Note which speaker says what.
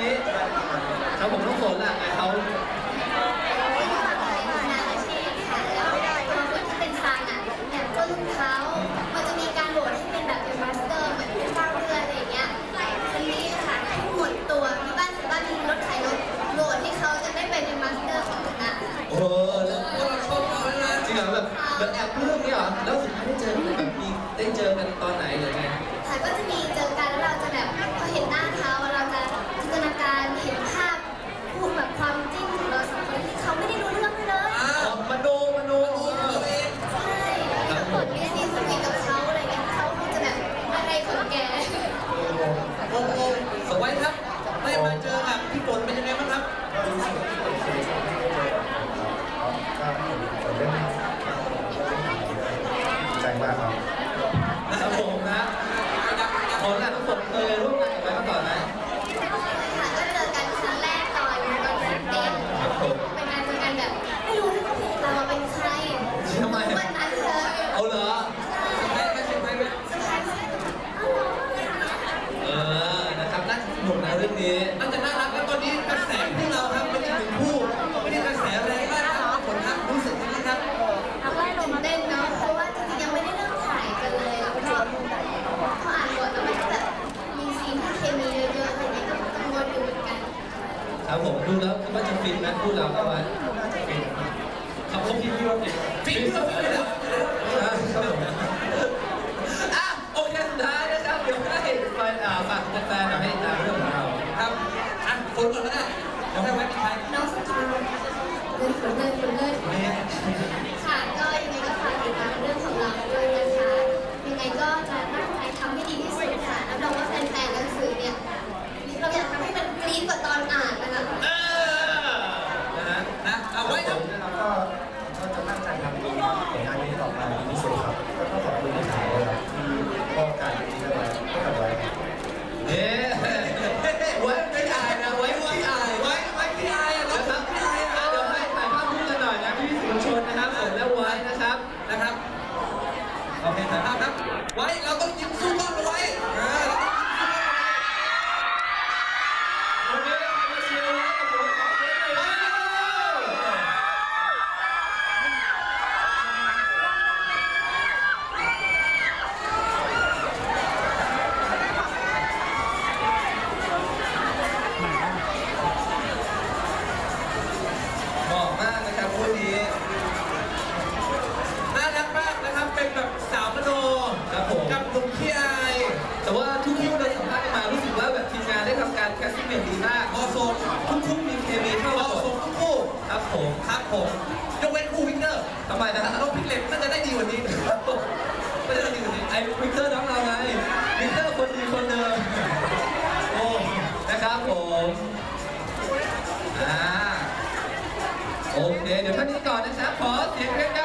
Speaker 1: นี้ครับผมต้องฝนละเขา
Speaker 2: ไม่ได้ทำอะไรงานอาชีพค่ะแล้วตัวคนที่เป็นซานอะอย่างต้นเขามันจะมีการโหวตให้เป็นแบบเป็นมาสเตอร์เหมือนเป็นเจ้าเรืออะไรอย่างเงี้ยคนนี้ค่ะให้หมดตัวมีบ้านที่บ้านรถขายรถโหวตให้เขาจะได้เป็นมาสเตอร์ของคณะ
Speaker 1: โอ้โหแล้ว
Speaker 3: พวกเราชอบเขาเลยนะ
Speaker 1: จริงเหรอแบบแบบแอบเรื่องนี้เหรอแล้วสุดท้ายได้เจอกันแบบมีได้เจอกันตอนไหนหรือไง
Speaker 2: ค่ะก็จะมีเจอกันแล้วเราจะแบบพอเห็นหน้าเขาเราจะจินตนาการเห็นภาพพูดแบบความจริงของเราสองคนที่เขาไม่ได้รู้เรื่องเลย
Speaker 3: อ้า
Speaker 1: อ๋อ
Speaker 3: ว
Speaker 1: มโนมโน
Speaker 3: โอ้ตัวเอง
Speaker 2: ใช่แล้วผลมีซีสวีทกับเขาอะไรเงี้ยเขาคงจะแบบอะไรของแก
Speaker 3: โอ้โหสวัยครับได้มาเจอกับพี่ฝนเป็นยังไงบ้างครับ
Speaker 4: ใจมากครับ
Speaker 1: ครับผมนะฝนล่ะทุกคน เคยร่วมงานกันไว้มาก่อนไหม
Speaker 2: ค่ะก็เจอกันครั้งแรกตอนตอนฟิตเนส
Speaker 1: ครับผม
Speaker 2: เป็นการเจอกันแบบไม่รู้ที่เราเป็นใคร
Speaker 1: ทำไม
Speaker 2: วันนั้นเลย
Speaker 1: เอาเหรอ
Speaker 3: ได้ไม่ใช่ไหมไหม
Speaker 2: สุดท้ายก็อ้าวอะไรเนี่ย
Speaker 1: เออนะครับน่าสนุกนะเรื่องนี้
Speaker 3: น่าจะน่ารัก ครับผมดูแล้
Speaker 2: วคิ
Speaker 1: ดว่าจะฟินไหมพูดเราเอาไว้ฟินครับผมคิดว่าฟิน
Speaker 3: ฟินเพื่อฟินเลยเหรอ
Speaker 1: ครับผมอะโอเคสุดท้ายนะครับเดี๋ยวให้แฟนอ่าฝากแฟนๆหน่อยให้ตามเรื่องของเรา
Speaker 3: ครับอะฝนก่อนก็ได้เดี๋ยวให้ไว้ปิดท้าย
Speaker 2: น้องสกาวเลยฝนเลยฝนเลย
Speaker 3: เนี่ย
Speaker 2: ค่ะก็ยังไงก็ฝากติดตามเรื่องของเราด้วยนะคะ ให้
Speaker 3: ผมยกเว้นคู่วิกเตอร์
Speaker 1: ทำไมนะ
Speaker 3: น้องพิกเล็ตน่าจะได้ดีกว่านี้ไม่ได้ดีกว่านี้
Speaker 1: ไอ้วิกเตอร์น้องเราไงวิกเตอร์คนดีคนเดิมโอ้นะครับผมอ่าโอเคเดี๋ยวเท่านี้ก่อนนะครับขอเสียงเพล